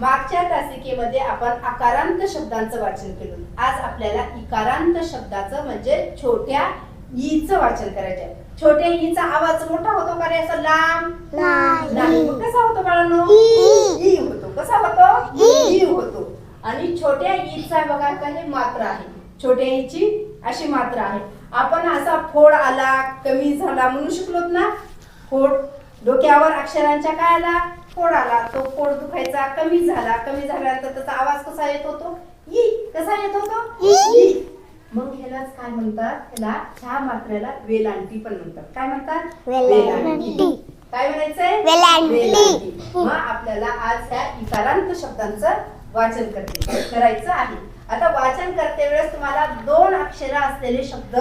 मागच्या तासिकेमध्ये आपण आकारांत शब्दांचं वाचन केलं. आज आपल्याला इकारांत शब्दाचं म्हणजे छोट्या ईचं वाचन करायचं आहे. छोट्या ईचा आवाज मोठा होतो का रे? असं लांब? नाही. कसा होतो बाळांनो? ई. होतो. कसा होतो? ई. होतो. आणि छोट्या ईचा बघा काही मात्रा आहे. छोट्या ईची अशी मात्रा आहे. आपण असा फोड आला कमी झाला म्हणू शिकलोत ना? फोड डोक्यावर अक्षरांच्या काय आला फोड आला तो फोड दुखायचा कमी झाला कमी झाल्यानंतर त्याचा आवाज कसा येत होतो? ई. कसा येत होतो? ई. मग ह्यालाच काय म्हणतात? ह्याला ह्या मात्रेला वेलांटी पण म्हणतात. काय म्हणतात? वेलांटी. काय म्हणायचंय? वेलांटी. वेलांटी. मग आपल्याला आज ह्या इकारांत शब्दांचं वाचन करते करायचं आहे. आता वाचन करते वेळेस तुम्हाला दोन अक्षर असलेले शब्द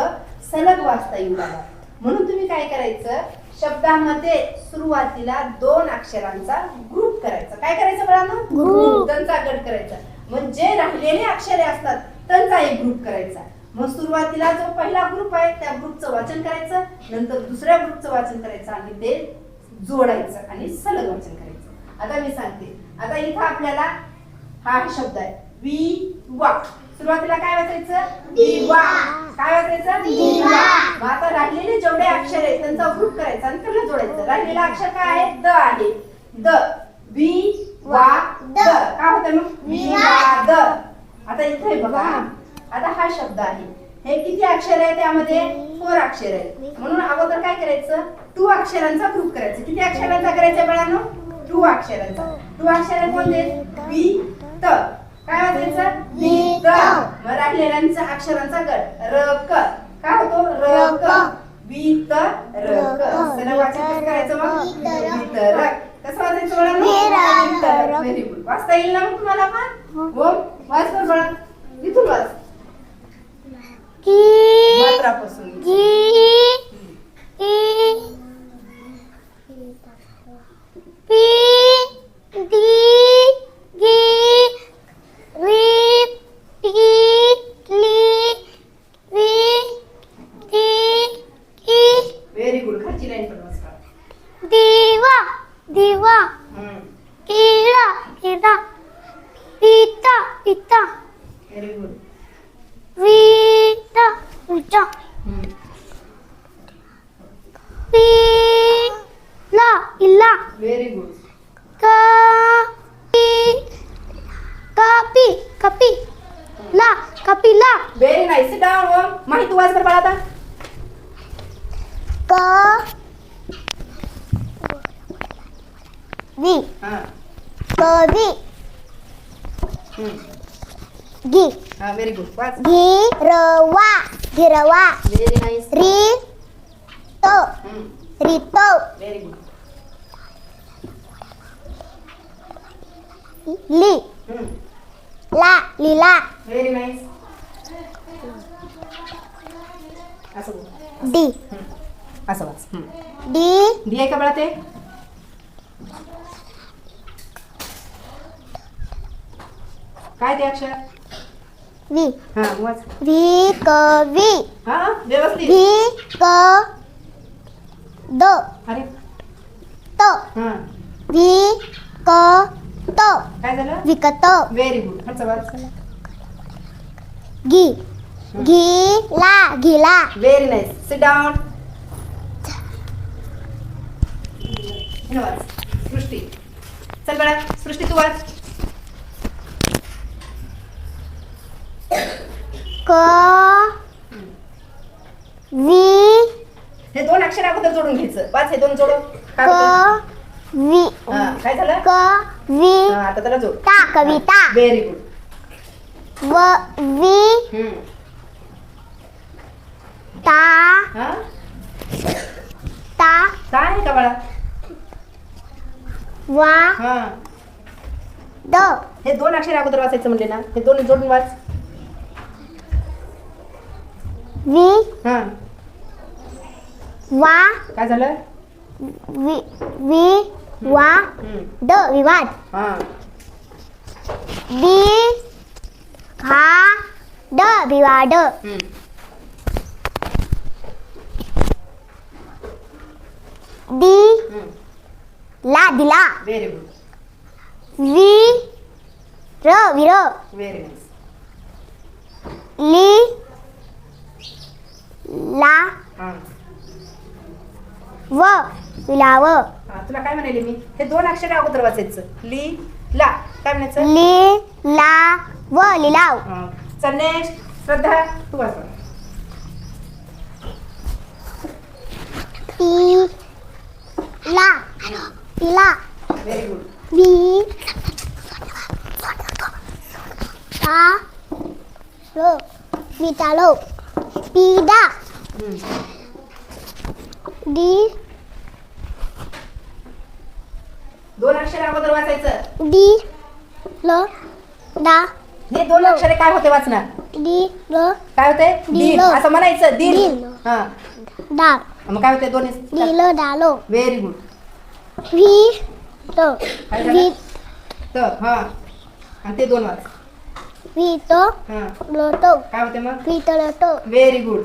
सलग वाचता येऊ लागतात. म्हणून तुम्ही काय करायचं? शब्दामध्ये सुरुवातीला दोन अक्षरांचा ग्रुप करायचा. काय करायचं Group. त्यांचा गट करायचा. मग जे राहिलेले अक्षरे असतात त्यांचा एक ग्रुप करायचा. मग सुरुवातीला जो पहिला ग्रुप आहे त्या ग्रुपचं वाचन करायचं. नंतर दुसऱ्या ग्रुपचं वाचन करायचं आणि ते जोडायचं आणि सलग वाचन करायचं. आता मी सांगते. आता इथं आपल्याला हा शब्द आहे. वि वा सुरुवातीला काय वाचायचं? विवा काय वाचायचं. मग आता राहिलेले जेवढे अक्षर आहेत त्यांचा ग्रुप करायचा आणि त्याला जोडायचं. राहिलेलं अक्षर काय आहे? द आहे. द. वि वा द. काय होतं मग? विवाद आता इथे बघा. आता हा शब्द आहे. हे किती अक्षर आहे त्यामध्ये? फोर अक्षर आहे म्हणून अगोदर काय करायचं? टू अक्षरांचा ग्रुप करायचं. किती अक्षरांचा करायचं बाळांनो? टू अक्षरांचा. टू अक्षर कोणते? बी, त राहिलेल्यांचा अक्षरांचा गट. र क. काय होतो? र र, क. क. बी त र क. क. सलग वाचन करायचं मग? वितरक. वितरक. कसं वाचायचं बाळांनो वितरक. वितरक. व्हेरी गुड वाचता येईल ना मग तुम्हाला पण? हो. वाच बरं बाळा इथून वाच. की मात्रापासून. पी डी गी री टी ली री टी की व्हेरी गुड खालची लाईन पण वाच बाळा. दिवा दिवा हम्म. किडा किडा पिता पिता व्हेरी गुड विटा विटा हम्म. पिला इला व्हेरी गुड कापी कापी कापी ला Kapila very nice sit down माहिती वाच बरं बाळा आता क वि. हा. कवी. गी. हा व्हेरी गुड वाच. गिरवा. गिरवा. व्हेरी नाईस री. तो. रितो. व्हेरी गुड ली. ला लीला. व्हेरी नाईस असं बोल. डी. हम्म. असं वाच. हम्म. डी. डी आहे का बाळा ते? काय ते अक्षर? वी. हा वाच. वी हा व्यवस्थित. वी क द अरे. तो. हा. वी क तो काय झालं? विकत व्हेरी गुड खालचं वाच. गी गीला गिला व्हेरी नाईस सिट डाऊन वाच. सृष्टी. चल बाळा सृष्टी तू वाच. क वी हे दोन अक्षर अगोदर जोडून घ्यायचं. वाच हे दोन जोडून काय क होतं? वी हा, काय झालं? क वी हा, आता त्याला जोड. ता कविता. व्हेरी गुड व वी ता हा? ता. काय आहे का बाळा? वा. हा. द. हे दोन अक्षर अगोदर वाचायचं म्हणले ना हे दोन जोडून वाच. वी हा. वा काय झालं? वी वी वा हम्म. द विवाद. हा. वी हा ड विवाद. हम्म. दी हम्म. ला दिला. व्हेरी गुड वी र विर. व्हेरी नाईस ली ला हा. व विलाव हा, तुला काय म्हणाले मी? हे दोन अक्षर अगोदर वाचायचं. ली ला. काय म्हणायचं? ली ला व लिलाव. हा. चल नेक्स्ट श्रद्धा तू वाच. बरं. पी ला. पिला. व्हेरी गुड बी ता लो बितालो पिदा डी दोन अक्षर अगोदर वाचायचं. डी ल डा हे दोन अक्षरे काय होते वाचणार? डी ल काय होते? दिल. दिल असं म्हणायचं. दिल. दिल. हा. डा मग काय होते? दोन डी ल डालो व्हेरी गुड व्ही तो काय झालं? तर हा. आणि ते दोन वाच. तो हा. तो काय होते मग? लो तो व्हेरी गुड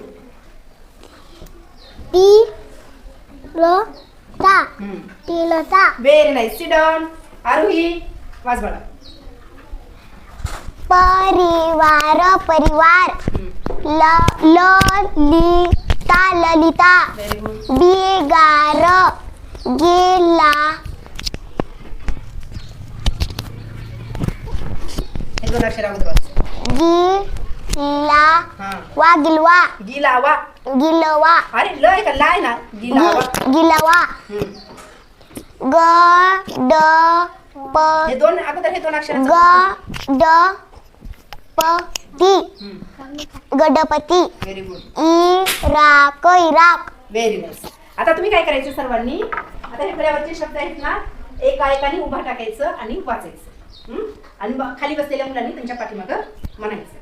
ता टी ल ता very nice sit down Aarohi वाच बघा परिवार परिवार ल ल ली ता ललिता व्हेरी गुड बिगार गेला दोन अक्षर अगोदर वाच. गिला हा. वा गिलवा. गिलावा. गिलवा. अरे ल आहे का? लाय ना? गिलावा गि- गिलवा. हम्म. ग ड प हे दोन अगोदर हे दोन अक्षर ग ड प ती. गडपती very good Iraq Iraq very nice आता तुम्ही काय करायचं सर्वांनी? आता हे फळ्यावरचे शब्द आहेत ना एका एकाने उभा टाकायचं आणि वाचायचं? आणि खाली बसलेल्या मुलांनी त्यांच्या पाठीमागं म्हणायचं.